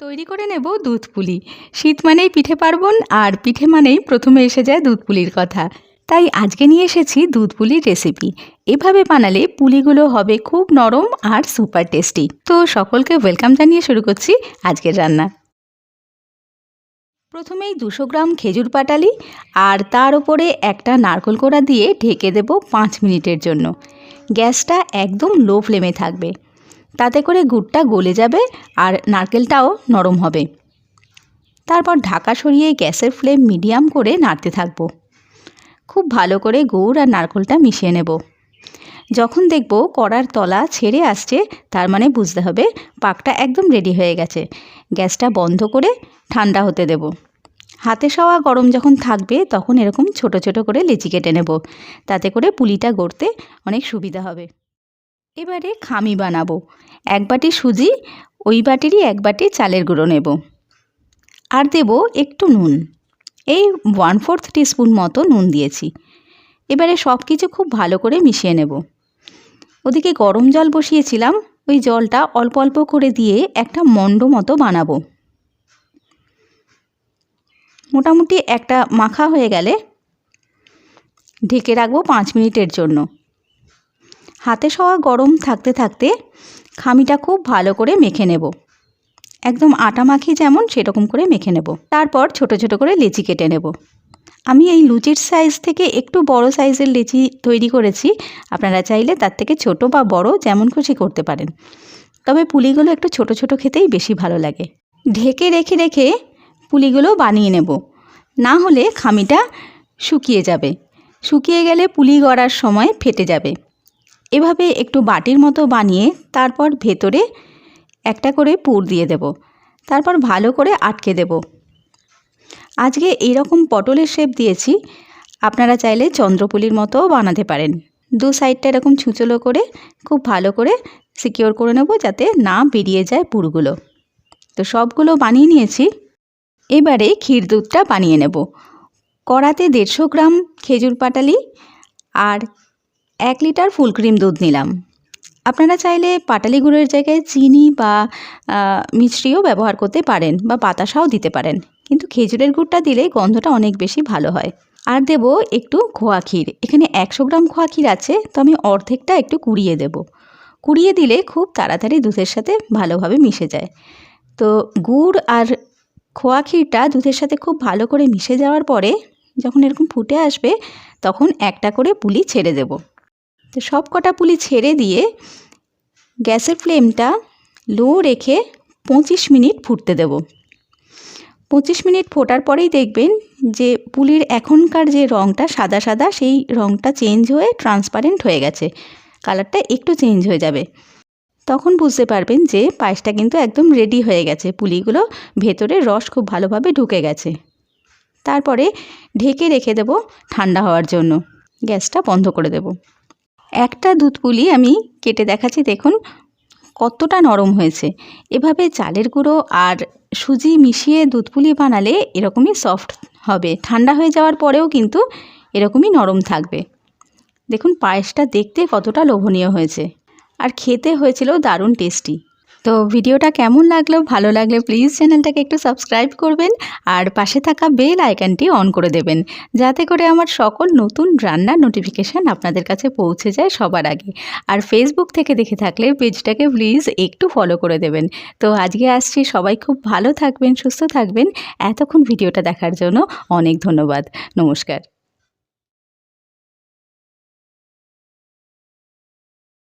তৈরি করে নেব দুধ পুলি। শীত মানেই পিঠে পার্বণ, আর পিঠে মানেই প্রথমে এসে যায় দুধ পুলির কথা। তাই আজকে নিয়ে এসেছি দুধ পুলির রেসিপি এভাবে বানালে পুলিগুলো হবে খুব নরম আর সুপার টেস্টি তো সকলকে ওয়েলকাম জানিয়ে শুরু করছি আজকের রান্না। প্রথমেই দুশো গ্রাম খেজুর পাটালি, আর তার উপরে একটা নারকোল কোড়া দিয়ে ঢেকে দেব পাঁচ মিনিটের জন্য। গ্যাসটা একদম লো ফ্লেমে থাকবে। তাতে করে গুড়টা গলে যাবে আর নারকেলটাও নরম হবে। তারপর ঢাকা সরিয়ে গ্যাসের ফ্লেম মিডিয়াম করে নাড়তে থাকব। খুব ভালো করে গুড় আর নারকেলটা মিশিয়ে নেব। যখন দেখব কড়ার তলা ছেড়ে আসছে, তার মানে বুঝতে হবে পাকটা একদম রেডি হয়ে গেছে। গ্যাসটা বন্ধ করে ঠান্ডা হতে দেব। হাতে সওয়া গরম যখন থাকবে, তখন এরকম ছোট ছোট করে লেচি কেটে নেব। তাতে করে পুলিটা গড়তে অনেক সুবিধা হবে। এবারে খামি বানাবো। এক বাটি সুজি, ওই বাটিরই এক বাটি চালের গুঁড়ো নেব। আর দেব একটু নুন। এই ওয়ান ফোর্থ টিস্পুন মতো নুন দিয়েছি। এবারে সব কিছু খুব ভালো করে মিশিয়ে নেব। ওদিকে গরম জল বসিয়েছিলাম, ওই জলটা অল্প অল্প করে দিয়ে একটা মণ্ড মতো বানাবো। মোটামুটি একটা মাখা হয়ে গেলে ঢেকে রাখব পাঁচ মিনিটের জন্য। হাতে সওয়া গরম থাকতে থাকতে খামিটা খুব ভালো করে মেখে নেব। একদম আটা মাখি যেমন সেরকম করে মেখে নেব। তারপর ছোট ছোট করে লেচি কেটে নেব। আমি এই লুচির সাইজ থেকে একটু বড় সাইজের লেচি তৈরি করেছি। আপনারা চাইলে তার থেকে ছোট বা বড় যেমন খুশি করতে পারেন। তবে পুলিগুলো একটু ছোট ছোট খেতেই বেশি ভালো লাগে। ঢেকে রেখে রেখে পুলিগুলো বানিয়ে নেব। না হলে খামিটা শুকিয়ে যাবে। শুকিয়ে গেলে পুলি গড়ার সময় ফেটে যাবে। এভাবে একটু বাটির মতো বানিয়ে তারপর ভেতরে একটা করে পুর দিয়ে দেব। তারপর ভালো করে আটকে দেব। আজকে এইরকম পটলের শেপ দিয়েছি। আপনারা চাইলে চন্দ্রপুলির মতোও বানাতে পারেন। দু সাইডটা এরকম ছুঁচলো করে খুব ভালো করে সিকিওর করে নেব যাতে না বেরিয়ে যায় পুরগুলো। তো সবগুলো বানিয়ে নিয়েছি। এবারে ক্ষীর দুধটা বানিয়ে নেব। কড়াতে দেড়শো গ্রাম খেজুর পাটালি আর এক লিটার ফুল ক্রিম দুধ নিলাম। আপনারা চাইলে পাটালি গুঁড়ের জায়গায় চিনি বা মিষ্টিও ব্যবহার করতে পারেন বা বাতাসাও দিতে পারেন। কিন্তু খেজুরের গুড়টা দিলে গন্ধটা অনেক বেশি ভালো হয়। আর দেব একটু খোয়া ক্ষীর। এখানে একশো গ্রাম খোয়া ক্ষীর আছে, তো আমি অর্ধেকটা একটু কুড়িয়ে দেব। কুড়িয়ে দিলে খুব তাড়াতাড়ি দুধের সাথে ভালোভাবে মিশে যায়। তো গুড় আর খোয়া ক্ষীরটা দুধের সাথে খুব ভালো করে মিশে যাওয়ার পরে যখন এরকম ফুটে আসবে, তখন একটা করে পুলি ছেড়ে দেব। তো সব কটা পুলি ছেড়ে দিয়ে গ্যাসের ফ্লেমটা লো রেখে পঁচিশ মিনিট ফুটতে দেব। পঁচিশ মিনিট ফোটার পরেই দেখবেন যে পুলির এখনকার যে রঙটা সাদা সাদা, সেই রঙটা চেঞ্জ হয়ে ট্রান্সপারেন্ট হয়ে গেছে। কালারটা একটু চেঞ্জ হয়ে যাবে। তখন বুঝতে পারবেন যে পায়েসটা কিন্তু একদম রেডি হয়ে গেছে। পুলিগুলো ভেতরে রস খুব ভালোভাবে ঢুকে গেছে। তারপরে ঢেকে রেখে দেব ঠান্ডা হওয়ার জন্য। গ্যাসটা বন্ধ করে দেব। একটা দুধ পুলি আমি কেটে দেখাচ্ছি, দেখুন, কতটা নরম হয়েছে। এভাবে চালের গুঁড়ো আর সুজি মিশিয়ে দুধ পুলি বানালে এরকমই সফট হবে। ঠান্ডা হয়ে যাওয়ার পরেও কিন্তু এরকমই নরম থাকবে। দেখুন, পায়েসটা দেখতে কতটা লোভনীয় হয়েছে। আর খেতে হয়েছিল দারুণ টেস্টি তো ভিডিওটা কেমন লাগল? ভালো লাগলে প্লিজ চ্যানেলটাকে একটু সাবস্ক্রাইব করবেন আর পাশে থাকা বেল আইকনটি অন করে দেবেন, যাতে করে আমার সকল নতুন রান্নার নোটিফিকেশান আপনাদের কাছে পৌঁছে যায় সবার আগে। আর ফেসবুক থেকে দেখে থাকলে পেজটাকে প্লিজ একটু ফলো করে দেবেন। তো আজকে আসছি, সবাই খুব ভালো থাকবেন, সুস্থ থাকবেন। এতক্ষণ ভিডিওটা দেখার জন্য অনেক ধন্যবাদ। নমস্কার।